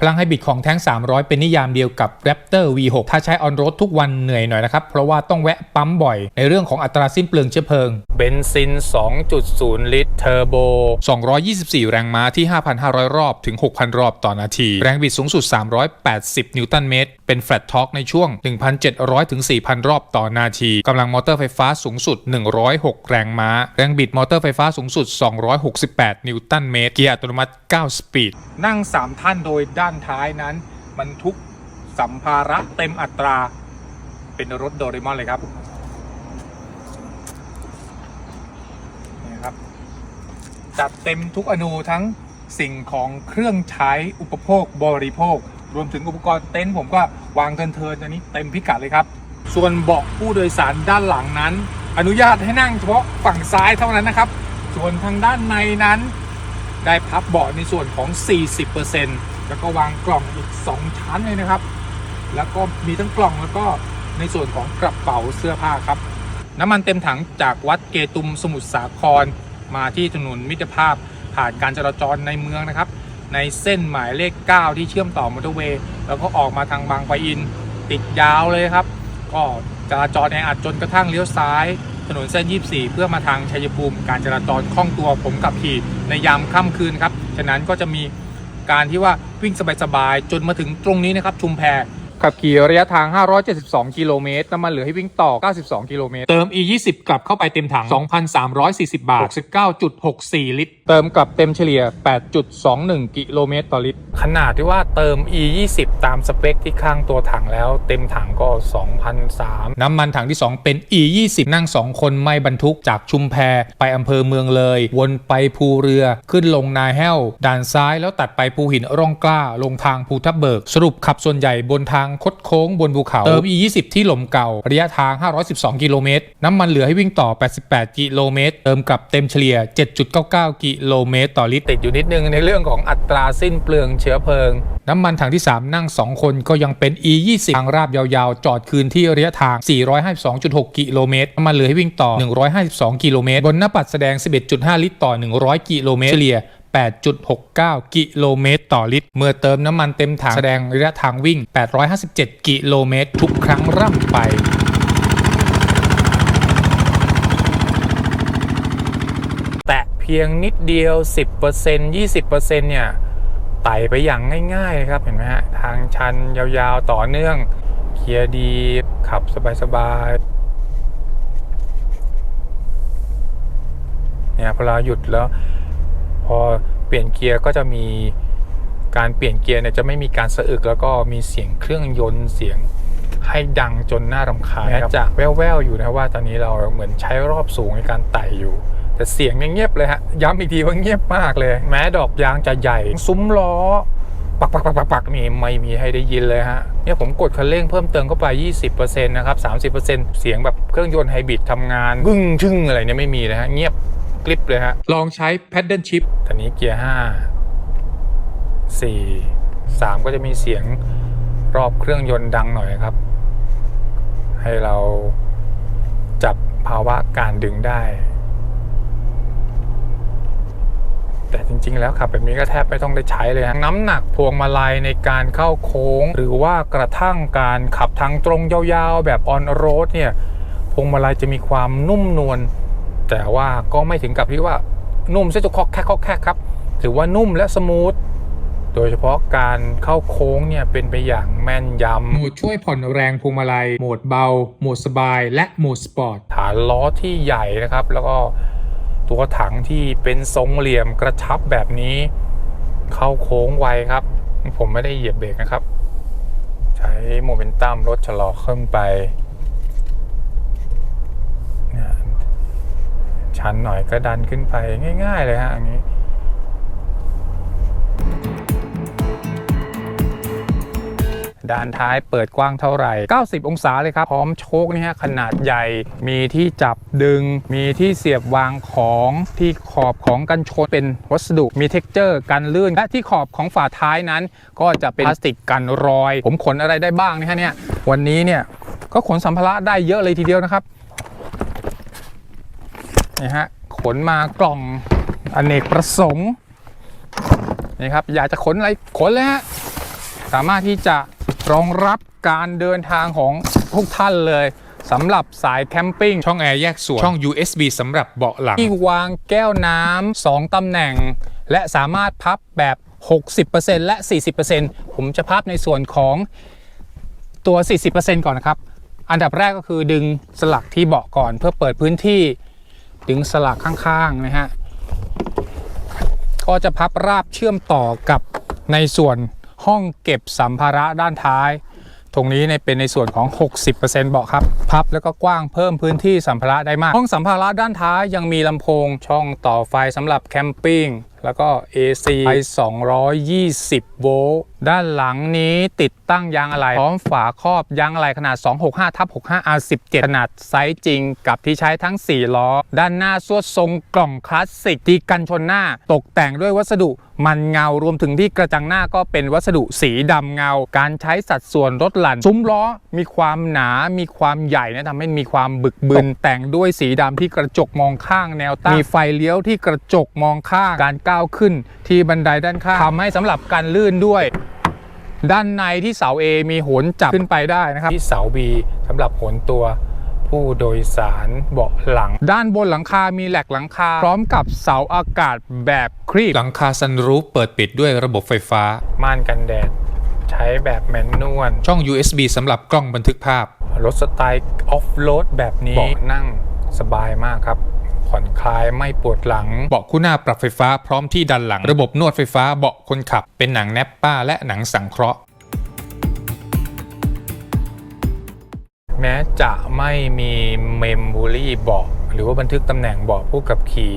พลังไฮบริดของแท้ง 300 เป็นนิยามเดียวกับ Raptor V6 ถ้าใช้ออนโรดทุกวันเหนื่อยหน่อยนะครับ เพราะว่าต้องแวะปั๊มบ่อย ในเรื่องของอัตราสิ้นเปลืองเชื้อเพลิง เบนซิน 2.0 ลิตรเทอร์โบ 224 แรงม้าที่ 5,500 รอบถึง 6,000 รอบต่อนาที แรงบิดสูงสุด 380 นิวตันเมตร เป็นแฟลตทอร์กในช่วง 1,700 ถึง 4,000 รอบต่อนาทีกำลังมอเตอร์ไฟฟ้าสูงสุด 106 แรงม้า แรงบิดมอเตอร์ไฟฟ้าสูงสุด 268 นิวตันเมตร เกียร์อัตโนมัติ 9 สปีด นั่ง 3 ท่านโดยด้านท้ายนั้นบรรทุกสัมภาระเต็มอัตราเป็นรถโดเรมอนเลยครับนี่ครับ จัดเต็มทุกอนูทั้งสิ่งของเครื่องใช้อุปโภคบริโภค รวมถึงอุปกรณ์เต็นท์ผมก็วางเทินเทินอันนี้เต็มพิกัดเลยครับ ส่วนเบาะผู้โดยสารด้านหลังนั้น อนุญาตให้นั่งเฉพาะฝั่งซ้ายเท่านั้นนะครับ ส่วนทางด้านในนั้น ได้พับเบาะในส่วนของ 40%แล้วก็วางกล่องอีก 2 ชั้นเลยนะครับ แล้วก็มีทั้งกล่องแล้วก็ในส่วนของกระเป๋าเสื้อผ้าครับ น้ำมันเต็มถังจากวัดเกตุมสมุทรสาคร มาที่ถนนมิตรภาพผ่านการจราจรในเมืองนะครับ ในเส้นหมายเลข 9 ที่เชื่อมต่อมอเตอร์เวย์แล้วก็ออกมาทางบางปะอินติดยาวเลยครับ ก็จราจรแออัดจนกระทั่งเลี้ยวซ้าย นนเส้น 24 เพื่อมาทางชัยภูมิ การจราจรคล่องตัวผมขับขี่ในยามค่ำคืนครับ ฉะนั้นก็จะมีการที่ว่าวิ่งสบายๆ จนมาถึงตรงนี้นะครับชุมแพ ขับขี่ระยะทาง 572 กิโลเมตร น้ำมันเหลือให้วิ่งต่อ 92 กิโลเมตร เติม E 20กลับเข้าไปเต็มถัง 2,340 บาท69.64 ลิตร เติมกลับเต็มเฉลี่ย 8.21 กิโลเมตรต่อลิตร ขนาดที่ว่าเติม E 20ตามสเปคที่ข้างตัวถังแล้ว เต็มถังก็ 2,003น้ำมันถังที่ 2 เป็น E 20นั่ง 2 คนไม่บรรทุกจากชุมแพไปอำเภอเมืองเลย วนไปภูเรือขึ้นลงนาแห้ว ด่านซ้ายแล้วตัดไปภูหินร่องกล้าลงทางภูทับเบิก สรุปขับส่วนใหญ่บนทางคดโค้งบนภูเขา เติม E 20 ที่หลมเก่า ระยะทาง 512 กิโลเมตร น้ำมันเหลือให้วิ่งต่อ 88 กิโลเมตร เติมกลับเต็มเฉลี่ย 7.99 กิโลเมตรต่อลิตร ติดอยู่นิดนึงในเรื่องของอัตราสิ้นเปลืองเชื้อเพลิง น้ำมันถังที่ 3 นั่ง 2 คนก็ยังเป็น E 20 ทางราบยาวๆ จอดคืนที่ระยะทาง 452.6 กิโลเมตร น้ำมันเหลือให้วิ่งต่อ 152 กิโลเมตร บนหน้าปัดแสดง 11.5 ลิตรต่อ 100 กิโลเมตร เฉลี่ย 8.69 กิโลเมตรต่อลิตร เมื่อเติมน้ำมันเต็มถังแสดงระยะทางวิ่ง 857 กิโลเมตรทุกครั้งร่ำไปแตะเพียงนิดเดียว 10% 20%เนี่ย ไต่ไปอย่างง่ายๆครับ เห็นไหมฮะ ทางชันยาวๆต่อเนื่องเกียร์ดี ขับสบายๆ เนี่ยพอเราหยุดแล้ว อเปลี่ยนเกียร์ก็จะมีการเปลี่ยนเกียร์เนี่ยจะไม่มีการสะอึกแล้วก็มีเสียงเครื่องยนต์เสียงให้ดังจนน่ารำคาญแม้จะแว่วๆอยู่นะว่าตอนนี้เราเหมือนใช้รอบสูงในการไต่อยู่ แต่เสียงยังเงียบเลยฮะย้ำอีกทีว่าเงียบมากเลย แม้ดอกยางจะใหญ่ ซุ้มล้อ ปักปักปักปักปักนี่ไม่มีให้ได้ยินเลยฮะเนี่ยผมกดคันเร่งเพิ่มเติมเข้าไป 20%นะครับ 30%เสียงแบบเครื่องยนต์ไฮบริดทำงานบึ้งชึ่งอะไรเนี่ยไม่มีเลยฮะเงียบ กริบเลยฮะ ลองใช้ Paddle Shift ตอนนี้เกียร์ 5 4 3 ก็จะมีเสียงรอบเครื่องยนต์ดังหน่อยครับ ให้เราจับภาวะการดึงได้ แต่จริง ๆ แล้วขับแบบนี้ก็แทบไม่ต้องได้ใช้เลยฮะน้ำหนักพวงมาลัยในการเข้าโค้ง หรือว่ากระทั่งการขับทางตรงยาวๆ แบบออนโรดเนี่ยพวงมาลัยจะมีความนุ่มนวล แต่ว่าก็ไม่ถึงกับที่ว่านุ่มเส้นจะคอกแคกคอกแคกครับ ถือว่านุ่มและสมูท โดยเฉพาะการเข้าโค้งเนี่ยเป็นไปอย่างแม่นยำ โหมดช่วยผ่อนแรงพวงมาลัย โหมดเบา โหมดสบาย และโหมดสปอร์ต ฐานล้อที่ใหญ่นะครับ แล้วก็ตัวถังที่เป็นทรงเหลี่ยมกระชับแบบนี้ เข้าโค้งไวครับ ผมไม่ได้เหยียบเบรกนะครับ ใช้โมเมนตัมรถชะลอขึ้นไปเนี่ย ชันหน่อยก็ดันขึ้นไปง่าย ๆ เลยฮะอันนี้ด้านท้ายเปิดกว้างเท่าไหร่ 90 องศาเลยครับ พร้อมโชคนี่ฮะขนาดใหญ่ มีที่จับดึง มีที่เสียบวางของที่ขอบของกันชนเป็นวัสดุ มีเท็กเจอร์กันลื่น และที่ขอบของฝาท้ายนั้น ก็จะเป็นพลาสติกกันรอย ผมขนอะไรได้บ้างนะฮะเนี่ย วันนี้เนี่ยก็ขนสัมภาระได้เยอะเลยทีเดียวนะครับ นี่ฮะขนมากล่องอเนกประสงค์นี่ครับอยากจะขนอะไรขนเลยฮะสามารถที่จะรองรับการเดินทางของทุกท่านเลยสำหรับสายแคมปิ้งช่องแอร์แยกส่วนช่อง USB สำหรับเบาะหลัง ที่วางแก้วน้ำ2ตำแหน่ง และสามารถพับแบบ 60%และ 40%ผมจะพับในส่วนของตัว 40%ก่อนนะครับ อันดับแรกก็คือดึงสลักที่เบาะก่อนเพื่อเปิดพื้นที่ ดึงสลักข้างๆนะฮะก็จะพับราบเชื่อมต่อกับในส่วนห้องเก็บสัมภาระด้านท้าย ตรงนี้เนี่ยเป็นในส่วนของ 60%เบาะครับพับแล้วก็กว้างเพิ่มพื้นที่สัมภาระได้มาก ห้องสัมภาระด้านท้ายยังมีลำโพงช่องต่อไฟสำหรับแคมปิ้ง แล้วก็ AC ไฟ220 โวลต์ด้านหลังนี้ติดตั้งยางอะไหล่พร้อมฝาครอบยางอะไหล่ขนาด 265ทับ65 R17 ขนาดไซส์จริงกับที่ใช้ทั้ง 4 ล้อ ด้านหน้าสวดทรงกล่องคลาสสิกที่กันชนหน้า ตกแต่งด้วยวัสดุมันเงารวมถึงที่กระจังหน้าก็เป็นวัสดุสีดำเงา การใช้สัดส่วนรถหลั่น ซุ้มล้อมีความหนา มีความใหญ่นะทำให้มีความบึกบึนแต่งด้วยสีดำที่กระจกมองข้างแนวตั้งมีไฟเลี้ยวที่กระจกมองข้างการกก้าวขึ้นที่บันไดด้านข้างทำให้สำหรับการลื่นด้วย ด้านในที่เสา A มีโหนจับขึ้นไปได้นะครับ ที่เสา B สำหรับโหนตัวผู้โดยสารเบาะหลัง ด้านบนหลังคา มีแหลกหลังคา พร้อมกับเสาอากาศแบบครีบหลังคาซันรูฟเปิดปิดด้วยระบบไฟฟ้า ม่านกันแดด ใช้แบบแมนนวล ช่อง USB สำหรับกล้องบันทึกภาพ รถสไตล์ออฟโรดแบบนี้เบาะนั่งสบายมากครับ ผ่อนคลายไม่ปวดหลัง เบาะคู่หน้าปรับไฟฟ้าพร้อมที่ดันหลัง ระบบนวดไฟฟ้าเบาะคนขับ เป็นหนังแนปป้าและหนังสังเคราะห์แม้จะไม่มีเมมโมรีเบาะหรือว่าบันทึกตำแหน่งเบาะผู้ขับขี่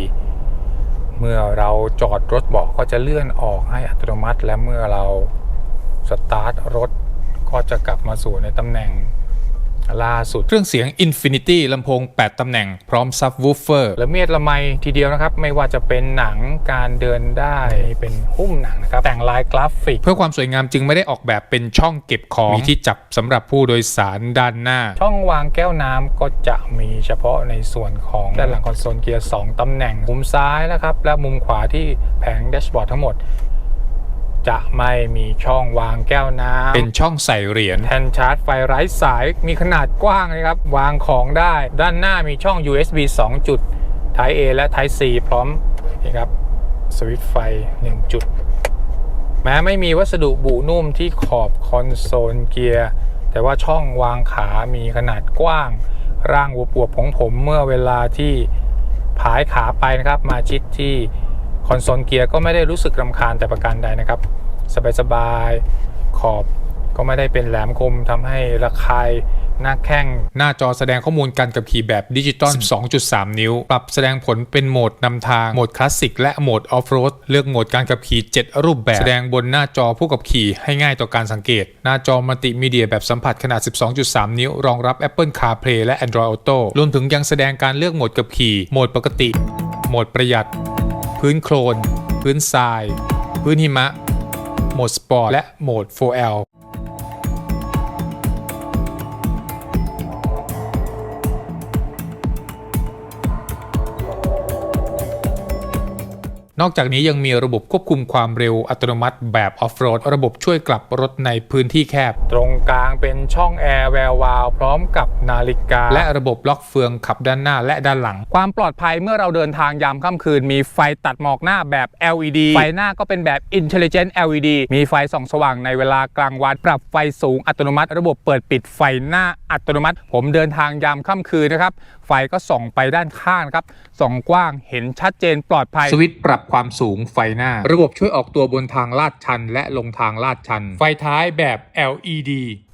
เมื่อเราจอดรถเบาะก็จะเลื่อนออกให้อัตโนมัติ และเมื่อเราสตาร์ทรถก็จะกลับมาสู่ในตำแหน่ง ล่าสุดเครื่องเสียง Infinity ลำโพง 8 ตำแหน่งพร้อมซับวูฟเฟอร์และเมียดละไมทีเดียวนะครับ ไม่ว่าจะเป็นหนังการเดินได้เป็นหุ้มหนังนะครับ แต่งลายกราฟิก เพื่อความสวยงามจึงไม่ได้ออกแบบเป็นช่องเก็บของ มีที่จับสำหรับผู้โดยสารด้านหน้า ช่องวางแก้วน้ำก็จะมีเฉพาะในส่วนของด้านหลังคอนโซลเกียร์ 2 ตำแหน่งมุมซ้ายนะครับและมุมขวาที่แผงแดชบอร์ดทั้งหมด จะไม่มีช่องวางแก้วน้ำเป็นช่องใส่เหรียญแทนชาร์จไฟไร้สายมีขนาดกว้างนะครับ วางของได้ ด้านหน้ามีช่อง USB 2 จุด Type A และ Type C พร้อมนี่ครับสวิตช์ไฟ 1 จุด แม้ไม่มีวัสดุบุนุ่มที่ขอบคอนโซลเกียร์แต่ว่าช่องวางขามีขนาดกว้าง ร่างอวบๆของผมเมื่อเวลาที่ผายขาไปนะครับ มาชิดที่ คอนโซลเกียร์ก็ไม่ได้รู้สึกรำคาญแต่ประการใดนะครับ สบายๆขอบก็ไม่ได้เป็นแหลมคมทำให้ระคายหน้าแข้ง หน้าจอแสดงข้อมูลการขับขี่แบบดิจิตอล 12.3 นิ้ว ปรับแสดงผลเป็นโหมดนำทาง โหมดคลาสสิกและโหมดออฟโรด เลือกโหมดการขับขี่ 7 รูปแบบ แสดงบนหน้าจอผู้ขับขี่ให้ง่ายต่อการสังเกต หน้าจอมัลติมีเดียแบบสัมผัสขนาด 12.3 นิ้ว รองรับ Apple CarPlay และ Android Auto รวมถึงยังแสดงการเลือกโหมดขับขี่ โหมดปกติ โหมดประหยัด พื้นโคลน พื้นทราย พื้นหิมะ โหมดสปอร์ต และโหมด 4L นอกจากนี้ยังมีระบบควบคุมความเร็วอัตโนมัติแบบออฟโรดระบบช่วยกลับรถในพื้นที่แคบ ตรงกลางเป็นช่องแอร์แวววาวพร้อมกับนาฬิกา และระบบล็อกเฟืองขับด้านหน้าและด้านหลัง ความปลอดภัยเมื่อเราเดินทางยามค่ำคืน มีไฟตัดหมอกหน้าแบบ LED ไฟหน้าก็เป็นแบบ Intelligent LED มีไฟส่องสว่างในเวลากลางวันปรับไฟสูงอัตโนมัติ ระบบเปิดปิดไฟหน้าอัตโนมัติ ผมเดินทางยามค่ำคืนนะครับไฟก็ส่องไปด้านข้างนะครับส่องกว้างเห็นชัดเจนปลอดภัยสวิตช์ปรับความสูงไฟหน้า ระบบช่วยออกตัวบนทางลาดชัน และลงทางลาดชัน ไฟท้ายแบบ LED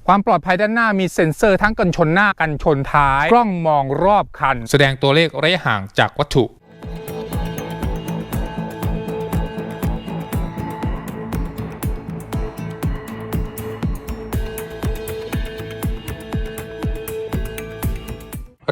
ความปลอดภัยด้านหน้ามีเซ็นเซอร์ทั้งกันชนหน้ากันชนท้าย กล้องมองรอบคัน แสดงตัวเลขระยะห่างจากวัตถุ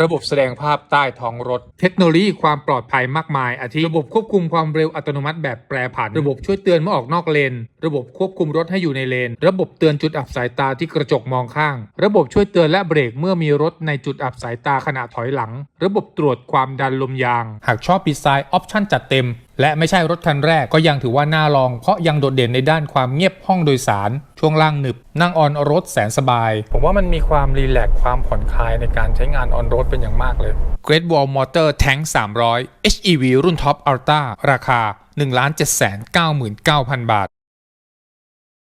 ระบบแสดงภาพใต้ท้องรถ เทคโนโลยีความปลอดภัยมากมาย อาทิระบบควบคุมความเร็วอัตโนมัติแบบแปรผัน ระบบช่วยเตือนเมื่อออกนอกเลน ระบบควบคุมรถให้อยู่ในเลน ระบบเตือนจุดอับสายตาที่กระจกมองข้าง ระบบช่วยเตือนและเบรกเมื่อมีรถในจุดอับสายตาขณะถอยหลัง ระบบตรวจความดันลมยาง หากชอบดีไซน์ออปชั่นจัดเต็ม และไม่ใช่รถคันแรกก็ยังถือว่าน่าลอง เพราะยังโดดเด่นในด้านความเงียบห้องโดยสาร ช่วงล่างหนึบ นั่งออนรถแสนสบาย ผมว่ามันมีความรีแลกซ์ความผ่อนคลายในการใช้งานออนรถเป็นอย่างมากเลย Great Wall Motor Tank 300 HEV รุ่น Top Ultra ราคา 1 7 9 9 0 0 0 บาท